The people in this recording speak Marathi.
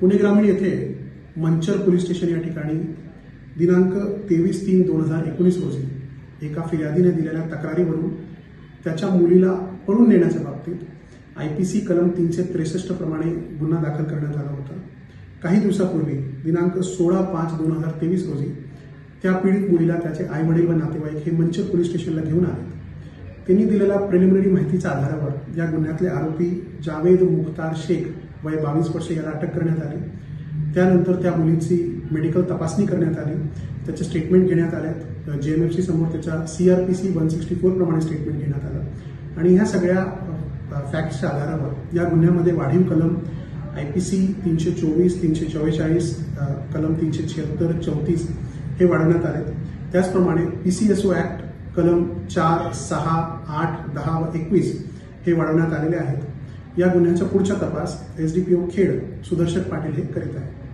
पुणे ग्रामीण येथे मंचर पोलीस स्टेशन या ठिकाणी दिनांक तेवीस तीन दोन हजार एकोणीस रोजी एका फिर्यादीने दिलेल्या तक्रारीवरून त्याच्या मुलीला पळून नेण्याच्या बाबतीत आय पी सी कलम तीनशे त्रेसष्ट प्रमाणे गुन्हा दाखल करण्यात आला होता. काही दिवसापूर्वी दिनांक सोळा पाच दोन हजार तेवीस रोजी त्या पीडित मुलीला त्याचे आई वडील व नातेवाईक हे मंचर पोलीस स्टेशनला घेऊन आले. त्यांनी दिलेल्या प्रिलिमिनरी माहितीच्या आधारावर या गुन्ह्यातले आरोपी जावेद मुख्तार शेख वय बावीस वर्षे याला अटक करण्यात आली. त्यानंतर त्या मुलीची मेडिकल तपासणी करण्यात आली. त्याचे स्टेटमेंट घेण्यात आल्यात जे एम एफ सी समोर त्याच्या C R P C one sixty four प्रमाणे स्टेटमेंट घेण्यात आलं. आणि ह्या सगळ्या फॅक्ट्सच्या आधारावर या गुन्ह्यामध्ये वाढीव कलम आय पी सी तीनशे चोवीस तीनशे चव्वेचाळीस कलम तीनशे छिहत्तर चौतीस हे वाढवण्यात आले. त्याचप्रमाणे P C S O act कलम चार सहा आठ दहा व एकवीस हे वाढवण्यात आलेले आहेत. या गुन्ह्याचा पुढचा तपास S D P O Khed Sudarshan Patil हे करीत आहे